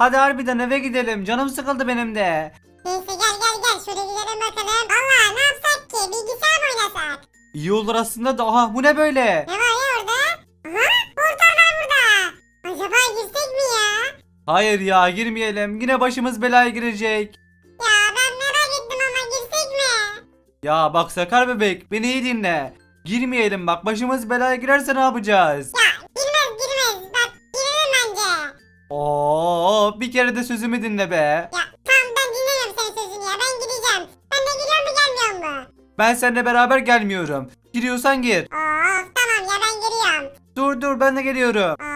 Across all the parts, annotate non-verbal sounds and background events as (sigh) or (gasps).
Hadi harbiden eve gidelim. Canım sıkıldı benim de. Neyse gel gel gel şöyle gidelim bakalım. Valla ne yapsak ki bilgisayar mı oynasak? İyi olur aslında da. Aha bu ne böyle? Ne var ya orada? Aha portal var burada. Acaba girsek mi ya? Hayır ya girmeyelim. Yine başımız belaya girecek. Ya ben merak ettim ama girsek mi? Ya bak Sakar bebek beni iyi dinle. Girmeyelim bak başımız belaya girerse ne yapacağız? Ya Oo bir kere de sözümü dinle be. Ya tamam ben dinlemiyorum senin sözünü ya. Ben gideceğim. Sen de giriyor mu gelmiyor mu? Ben seninle beraber gelmiyorum. Giriyorsan gir. Of tamam ya ben giriyorum. Dur dur ben de geliyorum. Of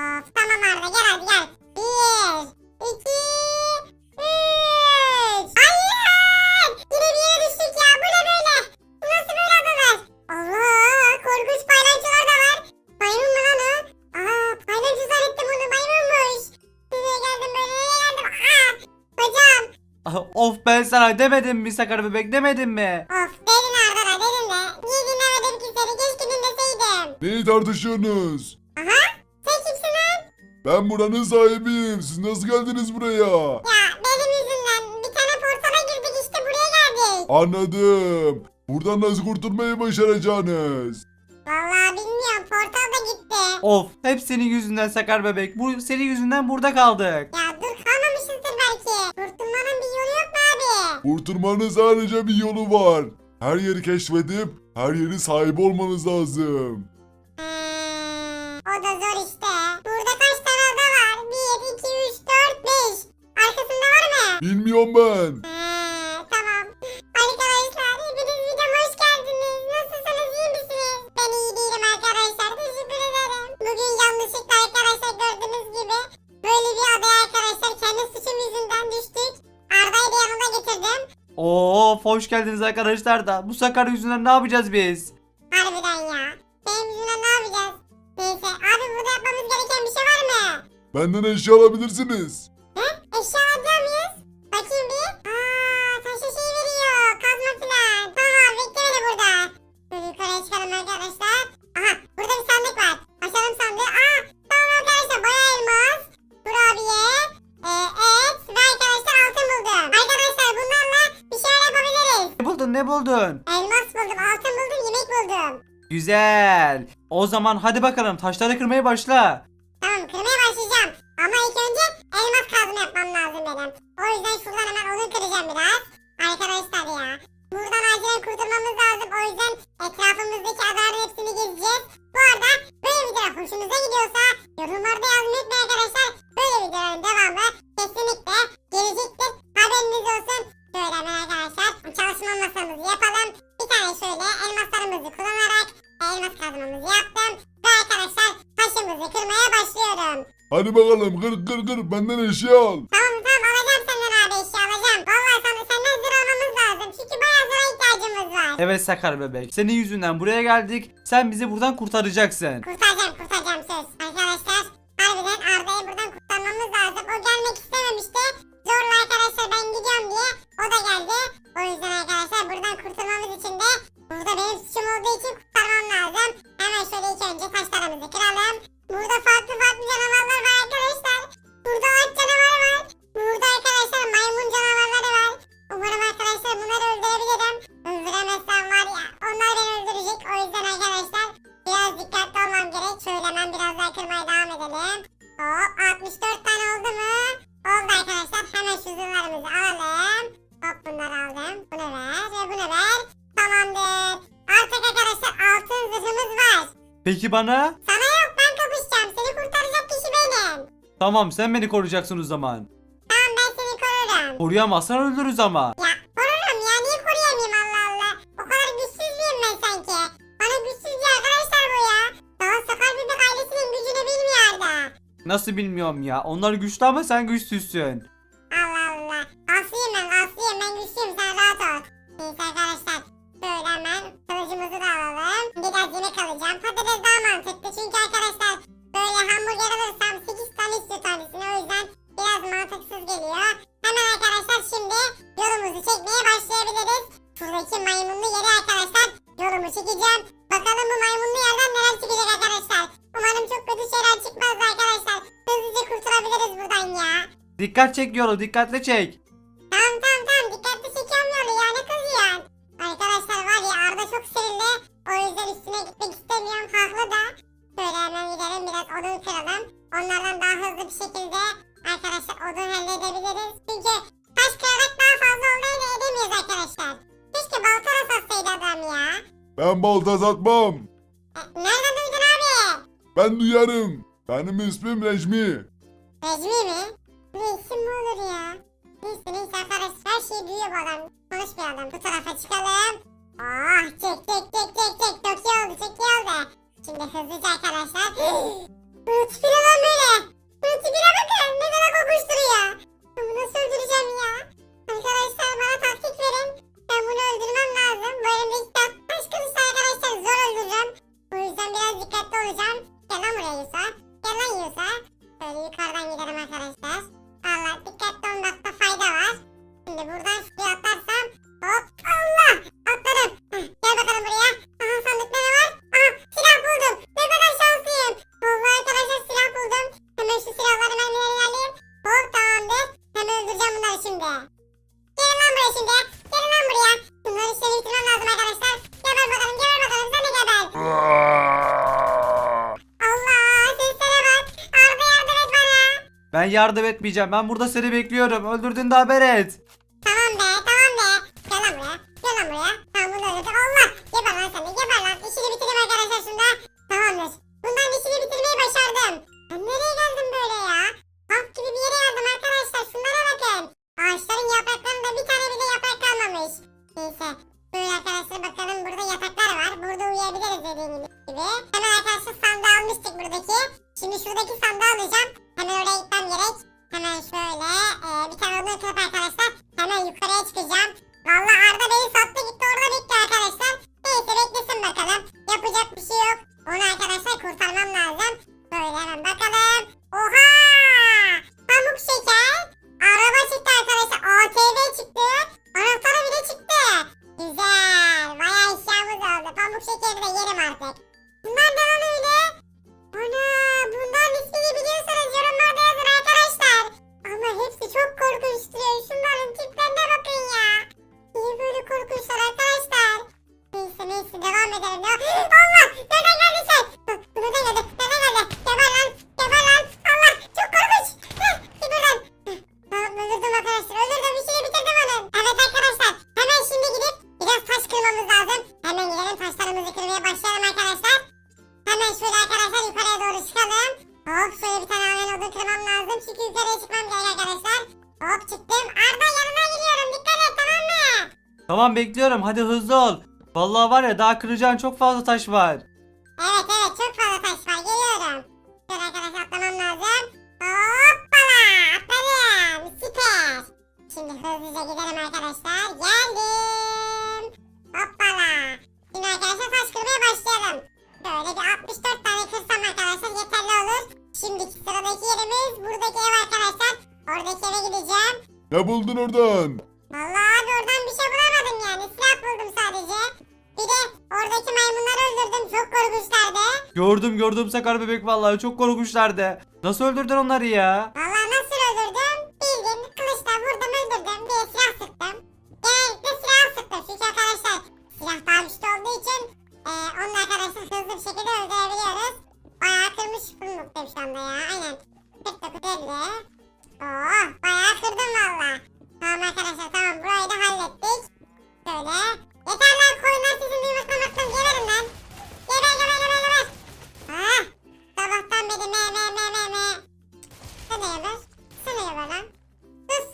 sana demedim mi Sakar bebek demedim mi? Of dedin Arda da dedin de. Niye dinlemedim ki seni? Keşke dinleseydim. Neyi tartışıyorsunuz? Aha! Sen kimsin lan? Ben buranın sahibiyim. Siz nasıl geldiniz buraya? Ya benim yüzümden bir tane portala girdik işte buraya geldik. Anladım. Buradan nasıl kurtulmayı başaracaksınız? Vallahi bilmiyorum portal da gitti. Of hep senin yüzünden Sakar bebek. Bu senin yüzünden burada kaldık. Ya dur kalmamışızdır belki. Kurtulmanın bir yolu yok mu abi? Kurtulmanın sadece bir yolu var. Her yeri keşfedip her yeri sahip olmanız lazım. Ee, o da zor işte. Burada kaç tane oda var? 1, 2, 3, 4, 5. Arkasında var mı? Bilmiyorum ben. Hoş geldiniz arkadaşlar da. Bu Sakar yüzünden ne yapacağız biz? Harbiden ya. Benim yüzümden ne yapacağız? Neyse abi burada yapmamız gereken bir şey var mı? Benden eşya alabilirsiniz. Ne buldun ne buldun? Elmas buldum, altın buldum, yemek buldum. Güzel. O zaman hadi bakalım taşları kırmaya başla. Hadi bakalım kır kır kır benden eşya al. Tamam tamam alacağım senden abi eşya alacağım. Vallahi sana, senden zırh almamız lazım. Çünkü bayağı zırha ihtiyacımız var. Evet Sakar bebek. Senin yüzünden buraya geldik. Sen bizi buradan kurtaracaksın. Kurtaracağım kurtaracağım söz. Peki bana? Sana yok ben kapışacağım. Seni kurtaracak kişi benim. Tamam sen beni koruyacaksın o zaman. Tamam ben seni korurum. Koruyamazsan öldürürüz ama. Ya korurum ya niye koruyamayayım Allah Allah. O kadar güçsüz müyüm ben sanki? Bana güçsüz diyor arkadaşlar bu ya. Daha sakal bebek ailesinin gücünü bilmiyor da. Nasıl bilmiyorum ya. Onlar güçlü ama sen güçsüzsün. Şuradaki maymunlu yeri arkadaşlar yolumu çekeceğim. Bakalım bu maymunlu yerden neler çıkacak arkadaşlar. Umarım çok kötü şeyler çıkmaz arkadaşlar. Hızlıca kurtulabiliriz buradan ya. Dikkat çek yolu dikkatli çek. Ben balta satmam. Nereden duydun abi? Ben duyarım. Benim ismim Necmi. Necmi mi? Ne isim mi olur ya? Neyse neyse arkadaşlar her şeyi duyuyor bu adam. Konuşmayalım. Bu tarafa çıkalım. Ah çek çek çek çek çek. Çok iyi oldu çok iyi oldu. Şimdi hızlıca arkadaşlar. (gasps) Bunun tipine lan böyle. Bunun tipine bakın. Ne kadar kokuşturuyor. Bunu nasıl öldüreceğim ya? Arkadaşlar bana taktik verin. Ben bunu öldürmem lazım. Bu elimdeki taş kılıçla arkadaşlar zor öldürürüm. O yüzden biraz dikkatli olacağım. Gel lan buraya Yusuf. Gel lan Yusuf. Böyle yukarıdan gidelim Ben yardım etmeyeceğim. Ben burada seni bekliyorum. Öldürdüğünde haber et. Tamam be tamam be. Gel lan buraya. Gel lan buraya. Tamam bekliyorum. Hadi hızlı ol. Vallahi var ya daha kıracağın çok fazla taş var. Evet evet çok fazla taş var. Geliyorum. Şöyle arkadaşlar atlamam lazım. Hoppala atladım. Süper. Şimdi hızlıca gidelim arkadaşlar. Geldim. Hoppala. Şimdi arkadaşlar taş kırmaya başlayalım. Böyle bir 64 tane kırsam arkadaşlar yeterli olur. Şimdiki sıradaki yerimiz buradaki ev arkadaşlar. Oradaki eve gideceğim. Ne buldun oradan? Gördüm gördüm Sakar bebek vallahi çok korkmuşlardı. Nasıl öldürdün onları ya? Vallahi nasıl öldürdüm? Bildiğin kılıçla vurdum öldürdüm. De silah sıktım. Genellikle silah sıktım. Çünkü arkadaşlar silah daha güçlü olduğu için e, onunla arkadaşlar hızlı bir şekilde öldürebiliyoruz. Bayağı kırmış bulunmaktayım şu anda ya. Aynen. 49 50. Oh bayağı kırdım valla. Tamam arkadaşlar tamam burayı da hallettik. Şöyle. Yeter lan koyunlar sizin duymaklamaktan geberin lan. Geber geber. Ah. Sabahtan beri me me me me me. De geber lan. Sus.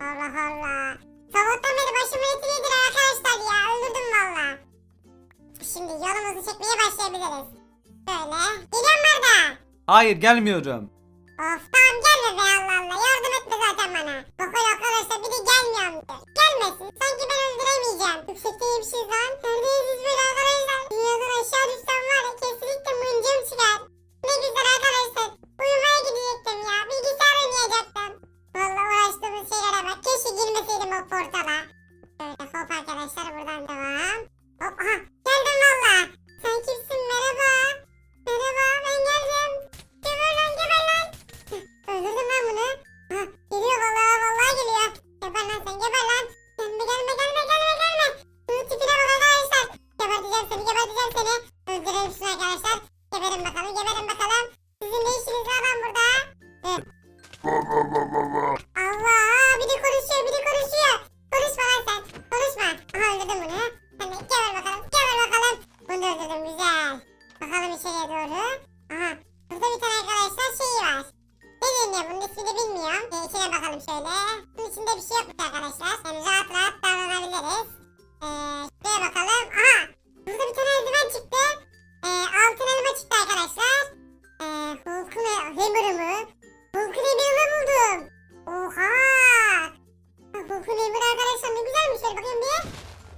Allah Allah. Sabahtan beri başımı eti yedir arkadaşlar ya. Öldürdüm valla. Şimdi yolumuzu çekmeye başlayabiliriz. Böyle. Geliyorum Merda. Hayır gelmiyorum. Of tamam gelme be Allah Allah. Yardım etme zaten bana. Bak öyle arkadaşlar bir de gelmiyorum diyor. Gelmesin. Sanki ben öldüremeyeceğim. Yüksekteymişiz lan. izle ben burada. Hulk'un Hammer arkadaşlar ne güzelmiş. Şöyle bakayım bir.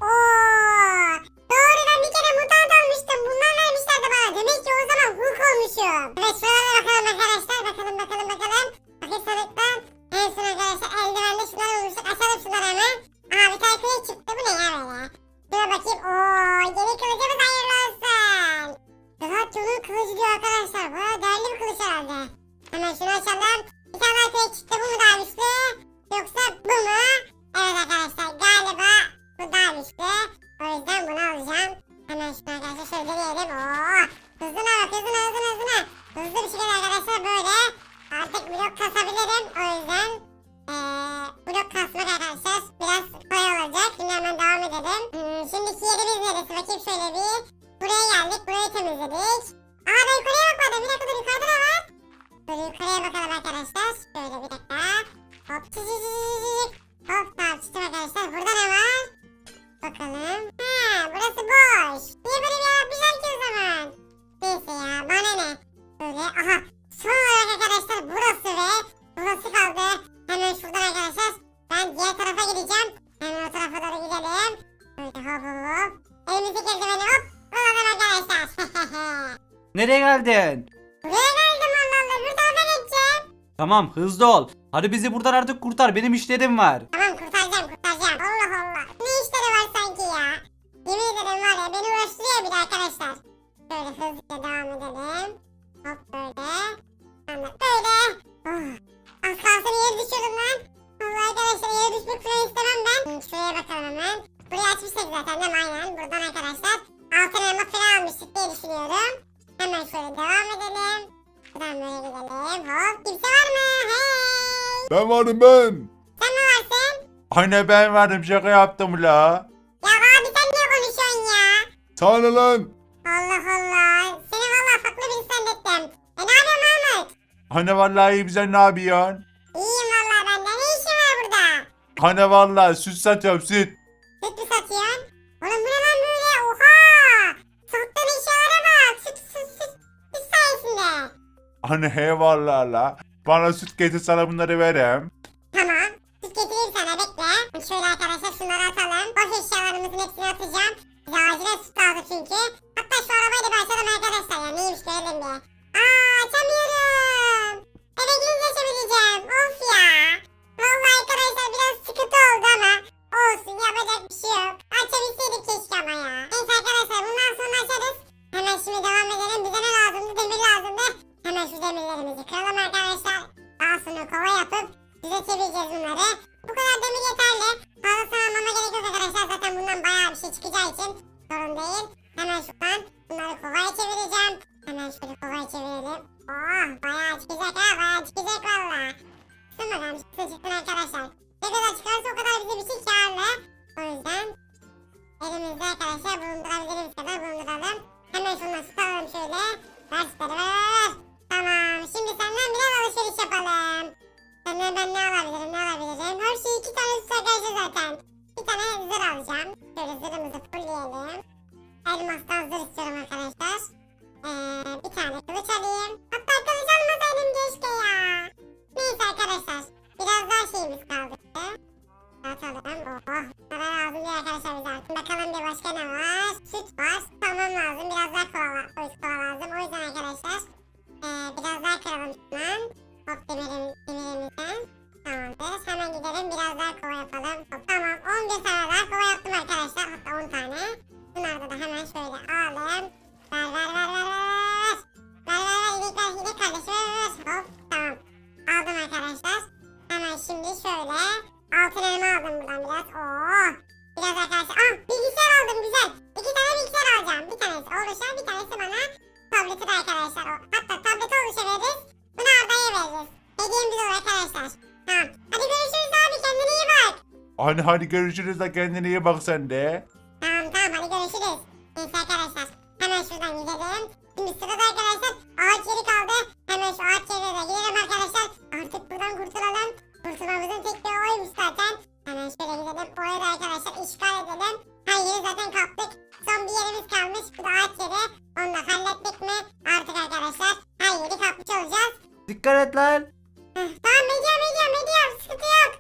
Oo. Doğru ben bir kere mutant almıştım. Bunlar vermişlerdi bana. Demek ki o zaman Hulk olmuşum. Evet şuralara bakalım arkadaşlar. Bakalım bakalım bakalım. Bakın sanıktan. En son arkadaşlar eldivenle şunları bulmuştuk. Açalım şunları hemen. Aha bir tane kılıç çıktı. Bu ne ya böyle? Dur bakayım. Oo yeni kılıcımız hayırlı olsun. Rahat yolun kılıcı diyor arkadaşlar. Baya değerli bir kılıç herhalde. Hemen şunu açalım. Bir tane kılıç çıktı. Bu mu daha güçlü? Yoksa bu mu? Evet arkadaşlar galiba bu daha güçlü. O yüzden bunu alacağım. Hemen şunu arkadaşlar şöyle deneyelim. Oo. Hızına bak hızına hızına hızına. Hızlı bir şekilde arkadaşlar böyle. Artık blok kasabilirim. O yüzden eee blok kasmak arkadaşlar biraz kolay olacak. Şimdi hemen devam edelim. Hmm, şimdiki yerimiz neresi? Bakayım şöyle bir. Buraya geldik. Burayı temizledik. Aa ben yukarıya bakmadım. Bir dakika dur yukarıda ne var? Dur yukarıya bakalım arkadaşlar. Şöyle bir dakika. Hop çiz Hop çizdim arkadaşlar. Burada ne var? Bakalım. Ha burası boş. Niye böyle bir yapmışlar ki o zaman? Neyse ya bana ne? Böyle aha. Son olarak arkadaşlar burası ve burası kaldı. Hemen şuradan arkadaşlar. Ben diğer tarafa gideceğim. Hemen o tarafa doğru gidelim. Böyle hop hop hop. Elimizdeki eldiveni hop. Alalım arkadaşlar. (laughs) Nereye geldin? Buraya geldim Allah Allah. Bir tarafa geçeceğim. Tamam hızlı ol. Hadi bizi buradan artık kurtar. Benim işlerim var. Tamam kurtaracağım kurtaracağım. Allah Allah. Ne işleri var sanki ya? Yemin ederim var ya beni uğraştırıyor bir de arkadaşlar. Böyle hızlıca devam edelim. Hop böyle. Sonra böyle. Oh. Az kalsın yere düşüyordum lan. Allah arkadaşlar yere düşmek falan istemem ben. Şuraya bakalım hemen. Burayı açmıştık zaten değil mi? Aynen. Buradan arkadaşlar altın elma falan almıştık diye düşünüyorum. Hemen şöyle devam edelim. Buradan böyle gidelim. Hop. Kimse. Ben varım ben. Sen mi varsın? Anne ben varım şaka yaptım la. Ya abi sen niye konuşuyorsun ya? Sana lan? Allah Allah. Seni valla farklı bir zannettim. E ne yapıyorsun Mahmut? Anne vallahi iyi sen ne yapıyorsun? İyiyim valla ben de. Ne işin var burada? Anne vallahi süt satıyorum süt. Süt mü satıyorsun? Oğlum bu ne lan böyle? Oha! Sattığın eşyalara bak. Süt, süt, süt, süt sayesinde. Anne eyvallah la. Bana süt getir sana bunları verem. Tamam. Süt getireyim sana bekle. Şöyle arkadaşlar şunları atalım. Boş eşyalarımızın hepsini atacağım. Bize acilen süt lazım çünkü. Hatta şu arabayı da bir açalım arkadaşlar ya. Neymiş görelim bir. Aa açamıyorum. Eve gidince açabileceğim. Of ya. Vallahi arkadaşlar biraz sıkıntı oldu ama. Olsun yapacak bir şey yok. Açabilseydik keşke ama ya. Neyse arkadaşlar bundan sonra açarız. Hemen şimdi devam edelim. Bize ne demirlerimizi kıralım arkadaşlar. Daha sonra kova yapıp Size çevireceğiz bunları. Bu kadar demir yeterli. Fazlasını almama gerek yok arkadaşlar. Zaten bundan bayağı bir şey çıkacağı için sorun değil. Hemen şuradan bir tane kılıç alayım. Hatta kılıç almasaydım keşke ya. Neyse arkadaşlar. Biraz daha şeyimiz kaldı. Atalım. Oh. Para lazım değil arkadaşlar bize artık. Bakalım bir başka ne var? Süt var. Tamam lazım. Biraz daha kola, kola lazım. O yüzden arkadaşlar. Ee, biraz daha kıralım şundan. Hop demirim, demirimizden. Tamamdır. Hemen gidelim biraz daha kova yapalım. Hop, tamam 11 tane daha kova yaptım arkadaşlar. Hatta 10 tane. Bunları da hemen şöyle alalım. Ver ver ver ver ver. Ver ver ver inek ver inek kardeşim ver ver. Aldım arkadaşlar. Hemen şimdi şöyle. Altın aldım buradan biraz. Oo. Biraz arkadaşlar. Ah bilgisayar aldım güzel. İki tane bilgisayar alacağım. Bir tanesi oluşa bir tanesi bana. Tableti de arkadaşlar. Hatta tableti oluşa veririz. Bunu Arda'ya veririz. Arkadaşlar. Tamam. Hadi görüşürüz abi kendine iyi bak. Anne hadi görüşürüz de kendine iyi bak sen de. kalmış. Bu da yeri. Onu da hallettik mi artık arkadaşlar her yeri kapmış olacağız. Dikkat et lan. Hıh, tamam ediyorum ediyorum ediyorum sıkıntı yok.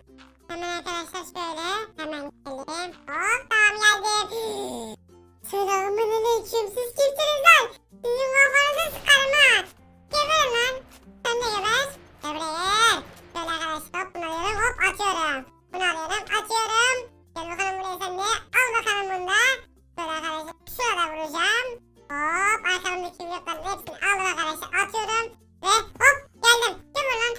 Hemen arkadaşlar şöyle hemen gelelim. Hop tamam geldim. (gasps) Selamun aleyküm siz kimsiniz lan? Sizin kafanızı sıkarım ha. Geberin lan. Sen de geber. Geberin. Şöyle arkadaşlar hop bunu alıyorum hop atıyorum. Bunu alıyorum atıyorum. Gel bakalım buraya sen de. Al bakalım bunu da. Şöyle arkadaşlar vuracağım. Hop arkamdaki blokların hepsini aldım arkadaşlar atıyorum. Ve hop geldim. Kim lan?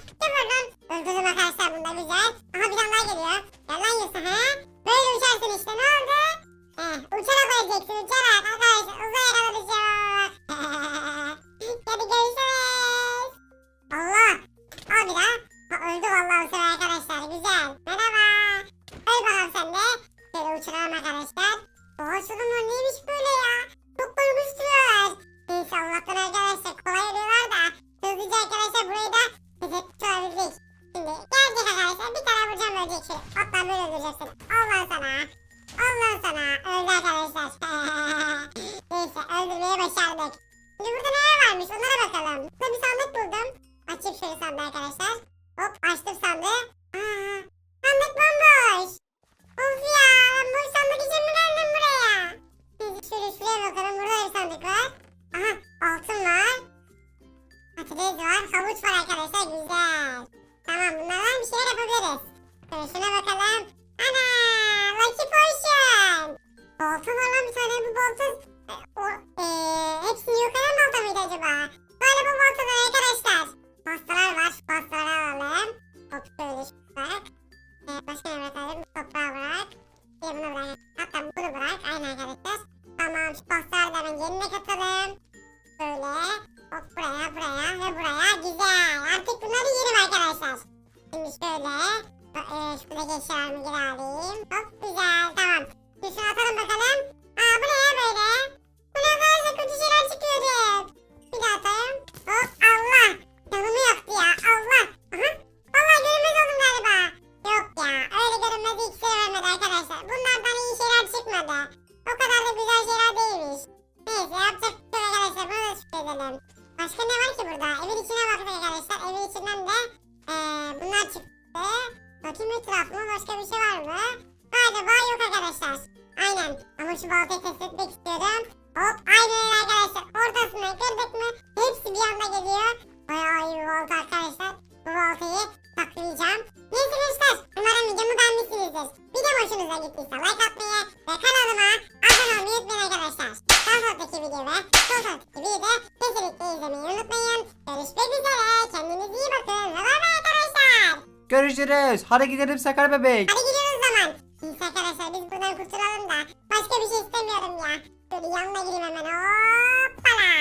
Görüşürüz. Hadi gidelim Sakar bebek. Hadi gidiyoruz o zaman. Neyse arkadaşlar biz buradan kurtulalım da. Başka bir şey istemiyorum ya. Dur yanına gireyim hemen. Hoppala.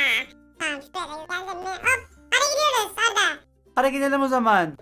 Tamam şuraya da geldim mi? Hop. Hadi gidiyoruz Arda. Hadi gidelim o zaman.